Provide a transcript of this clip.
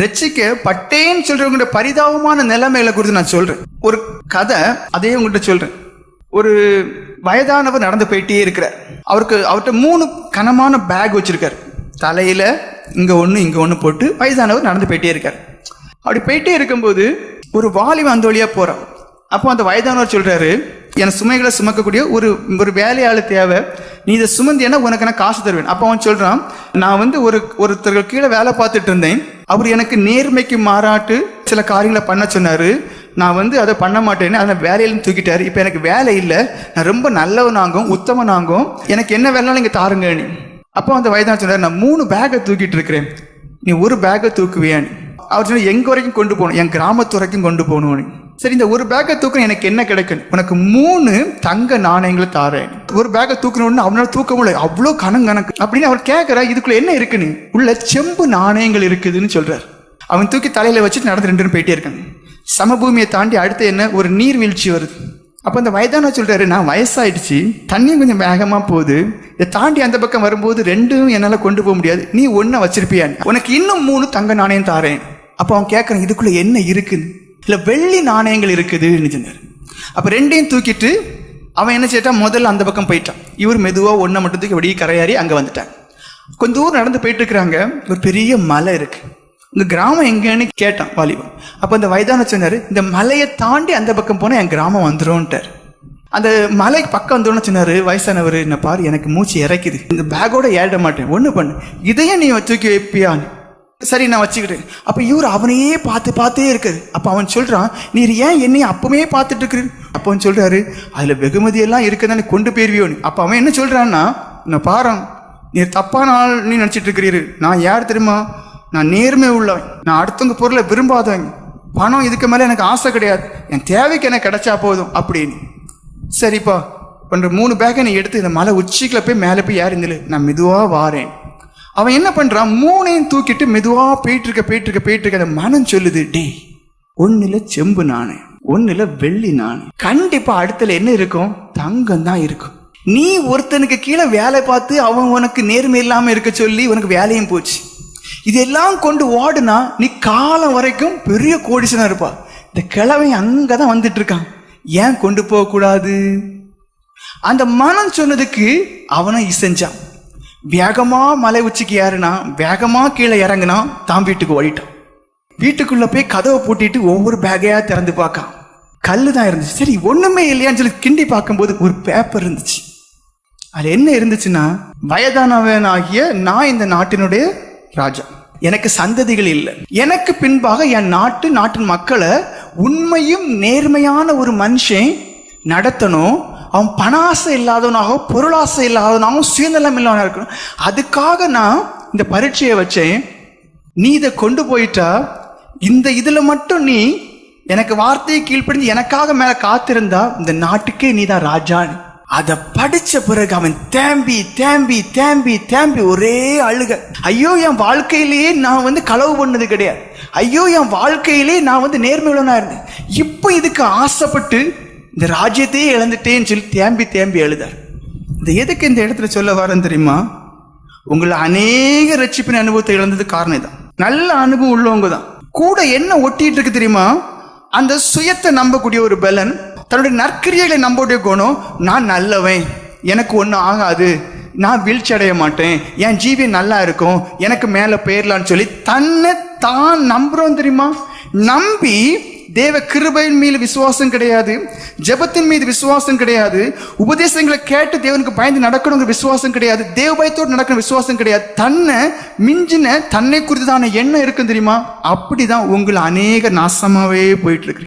ரட்சிக்க பட்டேன்னு சொல்றவங்க பரிதாபமான நிலைமையில குறித்து நான் சொல்றேன். ஒரு கதை அதே உங்கள்கிட்ட சொல்றேன். ஒரு வயதானவர் நடந்து போயிட்டே இருக்கிறார். அவருக்கு அவர்கிட்ட மூணு கனமான பேக் வச்சிருக்காரு. தலையில இங்க ஒன்று இங்க ஒன்று போட்டு வயதானவர் நடந்து போயிட்டே இருக்கார். அப்படி போயிட்டே இருக்கும்போது ஒரு வாலிபன் அந்த வழியா போறான். அப்போ அந்த வயதானவர் சொல்றாரு என் சுமைகளை சுமக்கக்கூடிய ஒரு ஒரு வேலையாளு தேவை. நீ இதை சுமந்தியன்னா உனக்கு நான் காசு தருவேன். அப்போ அவன் சொல்றான் நான் வந்து ஒரு ஒருத்தர்கள் கீழே வேலை பார்த்துட்டு இருந்தேன். அவர் எனக்கு நேர்மைக்கு மாறாட்டு சில காரியங்களை பண்ண சொன்னாரு. நான் வந்து அதை பண்ண மாட்டேன்னு அதை வேலையிலும் தூக்கிட்டாரு. இப்போ எனக்கு வேலை இல்லை. நான் ரொம்ப நல்லவனாகும் உத்தமனாகும் எனக்கு என்ன வேலைனாலும் இங்கே தாருங்க நீ. அப்போ அந்த வயதான சொன்னார் நான் மூணு பேக்கை தூக்கிட்டு இருக்கிறேன். நீ ஒரு பேக்கை தூக்குவியான்னு அவர் சொன்னால் எங்க வரைக்கும் கொண்டு போகணும்? என் கிராமத்து வரைக்கும் கொண்டு போகணும் சரி இந்த ஒரு பேக்கை தூக்கணும் எனக்கு என்ன கிடைக்கும்? உனக்கு மூணு தங்க நாணயங்களை தாரேன். ஒரு பேக்கை தூக்கணும்னு அவனால தூக்க முடியல. அவ்வளோ கணம் கணக்கு. அப்படின்னு அவர் கேட்குறா இதுக்குள்ள என்ன இருக்குன்னு உள்ள செம்பு நாணயங்கள் இருக்குதுன்னு சொல்றார். அவன் தூக்கி தலையில வச்சுட்டு நடந்து ரெண்டு போயிட்டே இருக்காங்க. சமபூமியை தாண்டி அடுத்து என்ன? ஒரு நீர்வீழ்ச்சி வருது. அப்போ அந்த வயதான சொல்றாரு நான் வயசாயிடுச்சு. தண்ணியும் கொஞ்சம் வேகமாக போகுது. இதை தாண்டி அந்த பக்கம் வரும்போது ரெண்டும் என்னால் கொண்டு போக முடியாது. நீ ஒன்றை வச்சிருப்பியான் உனக்கு இன்னும் மூணு தங்க நாணயம் தாரேன். அப்போ அவன் கேட்குறான் இதுக்குள்ளே என்ன இருக்குன்னு? இல்லை வெள்ளி நாணயங்கள் இருக்குதுன்னு சொன்னார். அப்போ ரெண்டையும் தூக்கிட்டு அவன் என்ன செய்யிட்டான்? முதல்ல அந்த பக்கம் போயிட்டான். இவர் மெதுவாக ஒன்றை மட்டும் தூக்கி வெளியே கரையாறி அங்கே வந்துட்டான். கொஞ்ச தூரம் நடந்து போயிட்டு இருக்கிறாங்க. ஒரு பெரிய மலை இருக்கு. உங்க கிராமம் எங்கன்னு கேட்டான் வாலிபன். அப்போ அந்த வயதான சொன்னாரு இந்த மலையை தாண்டி அந்த பக்கம் போனால் என் கிராமம் வந்துரும்ட்டார். அந்த மலைக்கு பக்கம் வந்தோன்னு சொன்னாரு வயசானவர் என்ன பாரு எனக்கு மூச்சு இறக்குது. இந்த பேக்கோட ஏற மாட்டேன். ஒன்று பண்ணு. இதையும் நீ தூக்கி வைப்பியான்னு. சரி நான் வச்சுக்கிட்டேன் அப்போ இவர் அவனையே பார்த்து பார்த்தே இருக்காரு. அப்போ அவன் சொல்கிறான் நீர் ஏன் என்னையை அப்பவுமே பார்த்துட்டு இருக்கிற அப்போ அவன் சொல்கிறாரு அதில் வெகுமதி எல்லாம் இருக்குதானே கொண்டு போயிருவியோன்னு அப்போ அவன் என்ன சொல்கிறான்னா நான் பாறான் நீர் தப்பான ஆள் நீ நினச்சிட்டு இருக்கிறீரு நான் யார் தெரியுமா? நான் நேர்மை உள்ளவன். நான் அடுத்தவங்க பொருளை விரும்பாதவன். பணம் இதுக்கு மேலே எனக்கு ஆசை கிடையாது. என் தேவைக்கு எனக்கு கிடைச்சா போதும் அப்படின்னு. சரிப்பா பண்ணுற மூணு பேக்கை நீ எடுத்து இந்த மலை உச்சிக்கில் போய் மேலே போய் ஏறி இருந்தில்லை நான் மெதுவாக வாரேன். அவன் என்ன பண்ணுறான் மூணையும் தூக்கிட்டு மெதுவாக போயிட்டு இருக்க போயிட்டு இருக்க போயிட்டு இருக்க மனம் சொல்லுது டேய் ஒன்னுல செம்பு நாணு ஒன்றில் வெள்ளி நாணு கண்டிப்பாக அடுத்துல என்ன இருக்கும்? தங்கம் தான் இருக்கும். நீ ஒருத்தனுக்கு கீழே வேலை பார்த்து அவன் உனக்கு நேர்மை இல்லாமல் இருக்க சொல்லி உனக்கு வேலையும் போச்சு. இதெல்லாம் கொண்டு ஓடுனா நீ காலம் வரைக்கும் பெரிய கோடிசனாக இருப்பா. இந்த கிழவை அங்கே தான் வந்துட்டு இருக்கான் ஏன் கொண்டு போகக்கூடாது? அந்த மனம் சொன்னதுக்கு அவனும் இசைஞ்சான். வேகமா மலை உச்சிக்கு ஏறினா வேகமா கீழே இறங்குனா தான் வீட்டுக்கு ஓடிட்டான். வீட்டுக்குள்ள போய் கதவை பூட்டிட்டு ஒவ்வொரு பேகையாக திறந்து பார்க்கான். கல் தான் இருந்துச்சு. சரி ஒண்ணுமே இல்லையான்னு சொல்லி கிண்டி பார்க்கும்போது ஒரு பேப்பர் இருந்துச்சு. அது என்ன இருந்துச்சுன்னா வயதானவன் ஆகிய நான் இந்த நாட்டினுடைய ராஜா. எனக்கு சந்ததிகள் இல்லை. எனக்கு பின்பாக என் நாட்டு நாட்டின் மக்களை உண்மையும் நேர்மையான ஒரு மனுஷன் நடத்தணும் அவன் பணாசை இல்லாதவனாகவும் பொருளாசை இல்லாதவனாகவும் சுயநலம் இல்லாதவனாக இருக்கணும். அதுக்காக நான் இந்த பரீட்சையை வச்சேன். நீ இதை கொண்டு போயிட்டா இந்த இதில் மட்டும் நீ எனக்கு வார்த்தையை கீழ்ப்படிஞ்சு எனக்காக மேலே காத்திருந்தா இந்த நாட்டுக்கே நீ தான் ராஜான்னு அதை படித்த பிறகு அவன் தேம்பி தேம்பி தேம்பி தேம்பி ஒரே அழுக. ஐயோ என் வாழ்க்கையிலேயே நான் வந்து களவு பண்ணது கிடையாது. ஐயோ என் வாழ்க்கையிலே நான் வந்து நேர்மையுள்ளனா இருந்தேன். இப்போ இதுக்கு ஆசைப்பட்டு இந்த ராஜ்யத்தையே இழந்துட்டேன்னு சொல்லி தேம்பி தேம்பி எழுதார். இந்த எதுக்கு இந்த இடத்துல சொல்ல வரேன் தெரியுமா? உங்களை அநேக ரட்சிப்பின் அனுபவத்தை இழந்தது காரணம் தான் நல்ல அனுபவம் உள்ளவங்க தான். கூட என்ன ஒட்டிட்டு இருக்கு தெரியுமா? அந்த சுயத்தை நம்பக்கூடிய ஒரு பலன் தன்னுடைய நற்கிரியைகளை நம்பக்கூடிய குணம் நான் நல்லவன் எனக்கு ஒன்றும் ஆகாது நான் வீழ்ச்சி அடைய மாட்டேன் என் ஜீவி நல்லா இருக்கும் எனக்கு மேலே போயிடலான்னு சொல்லி தன்னை தான் நம்புறோம் தெரியுமா? நம்பி தேவ கிருபையின் மீது விசுவாசம் கிடையாது ஜெபத்தின் மீது விசுவாசம் கிடையாது உபதேசங்களை கேட்டு தேவனுக்கு பயந்து நடக்கணுங்கிற விசுவாசம் கிடையாது தேவ பயத்தோடு நடக்கிற விசுவாசம் கிடையாது. தன்னை மிஞ்சின தன்னை குறித்ததான எண்ணம் இருக்கும் தெரியுமா? அப்படிதான் உங்களை அநேக நாசமாவே போயிட்டு இருக்கு.